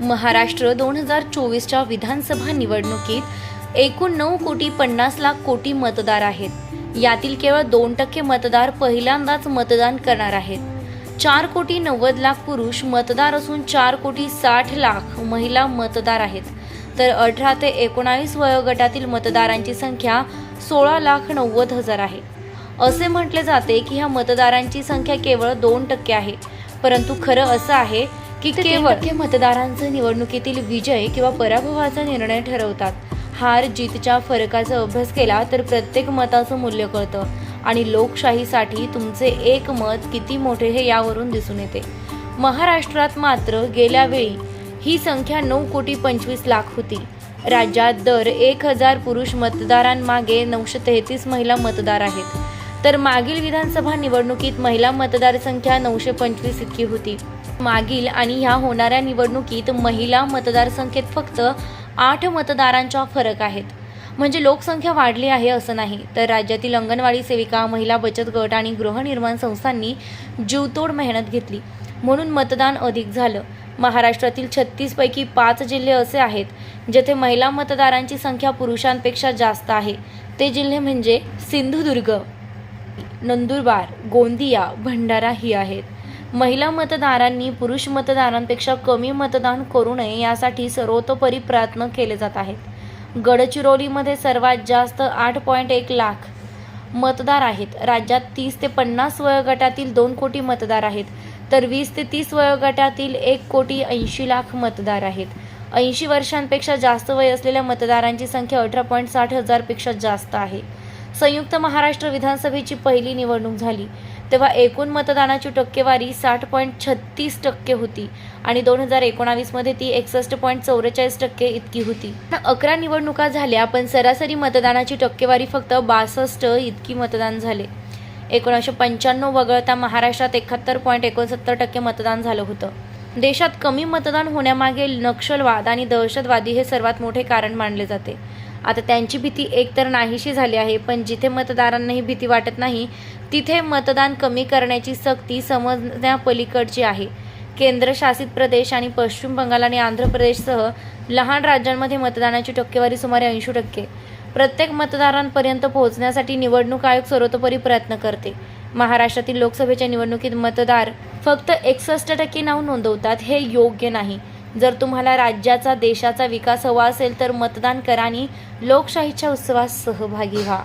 महाराष्ट्र दोन हजार चोवीसच्या विधानसभा निवडणुकीत एकूण नऊ कोटी पन्नास लाख कोटी मतदार आहेत. यातील केवळ दोन टक्के मतदार पहिल्यांदाच मतदान करणार आहेत. चार कोटी नव्वद लाख पुरुष मतदार असून चार कोटी साठ लाख महिला मतदार आहेत. तर अठरा ते एकोणावीस वयोगटातील मतदारांची संख्या सोळा लाख नव्वद हजार आहे. असे म्हटले जाते की ह्या मतदारांची संख्या केवळ दोन टक्के आहे. परंतु खरं असं आहे की केवळ टक्के मतदारांचे निवडणुकीतील विजय किंवा पराभवाचा निर्णय ठरवतात. हार जीतच्या फरकाचा अभ्यास केला तर प्रत्येक मताचं मूल्य कळतं आणि लोकशाहीसाठी तुमचे एक मत किती मोठे हे यावरून दिसून येते. महाराष्ट्रात मात्र गेल्या वेळी ही संख्या नऊ कोटी पंचवीस लाख होती. राज्यात दर एक हजार पुरुष मतदारांमागे नऊशे तेहतीस महिला मतदार आहेत. तर मागील विधानसभा निवडणुकीत महिला मतदार संख्या नऊशे पंचवीस इतकी होती. मागील आणि ह्या होणाऱ्या निवडणुकीत महिला मतदारसंख्येत फक्त आठ मतदारांच्या फरक आहेत. म्हणजे लोकसंख्या वाढली आहे असं नाही तर राज्यातील अंगणवाडी सेविका महिला बचत गट आणि गृहनिर्माण संस्थांनी जीवतोड मेहनत घेतली. म्हणून मतदान अधिक झालं. महाराष्ट्रातील छत्तीसपैकी पाच जिल्हे असे आहेत जेथे महिला मतदारांची संख्या पुरुषांपेक्षा जास्त आहे. ते जिल्हे म्हणजे सिंधुदुर्ग नंदुरबार गोंदिया भंडारा ही आहेत. महिला मतदारांनी पुरुष मतदारांपेक्षा कमी मतदान करू नये यासाठी सर्वतोपरी प्रयत्न केले जात आहेत. गडचिरोलीमध्ये सर्वात जास्त आठ पॉईंट एक लाख मतदार आहेत. राज्यात तीस ते पन्नास वयोगटातील दोन कोटी मतदार आहेत. तर वीस ते तीस वयोगटातील एक कोटी ऐंशी लाख मतदार आहेत. ऐंशी वर्षांपेक्षा जास्त वय असलेल्या मतदारांची संख्या अठरा पॉईंट साठ हजारपेक्षा जास्त आहे. संयुक्त महाराष्ट्र विधानसभेची पहिली निवडणूक झाली. तेव्हा एकूण मतदानाची टक्केवारी साठ पॉईंट छत्तीस टक्के होती आणि दोन हजार एकोणावीसमध्ये ती एकसष्ट पॉईंट चौवेचाळीस टक्के इतकी होती. अकरा निवडणुका झाल्या पण सरासरी मतदानाची टक्केवारी फक्त बासष्ट इतकी मतदान झाले. एकोणीसशे पंच्याण्णव वगळता महाराष्ट्रात एकाहत्तर पॉईंट एकोणसत्तर टक्के मतदान झालं होतं. देशात कमी मतदान होण्यामागे नक्षलवाद आणि दहशतवादी हे सर्वात मोठे कारण मानले जाते. आता त्यांची भीती एकतर नाहीशी झाली आहे पण जिथे मतदारांनाही भीती वाटत नाही तिथे मतदान कमी करण्याची सक्ती समजण्यापलीकडची आहे. केंद्रशासित प्रदेश आणि पश्चिम बंगाल आणि आंध्र प्रदेशसह लहान राज्यांमध्ये मतदानाची टक्केवारी सुमारे ऐंशी टक्के. प्रत्येक मतदारांपर्यंत पोहोचण्यासाठी निवडणूक आयोग सर्वतोपरी प्रयत्न करते. महाराष्ट्रातील लोकसभेच्या निवडणुकीत मतदार फक्त एकसष्ट टक्के नाव नोंदवतात हे योग्य नाही. जर तुम्हाला राज्याचा देशाचा विकास हवा असेल तर मतदान करा आणि लोकशाहीच्या उत्सवात सहभागी व्हा.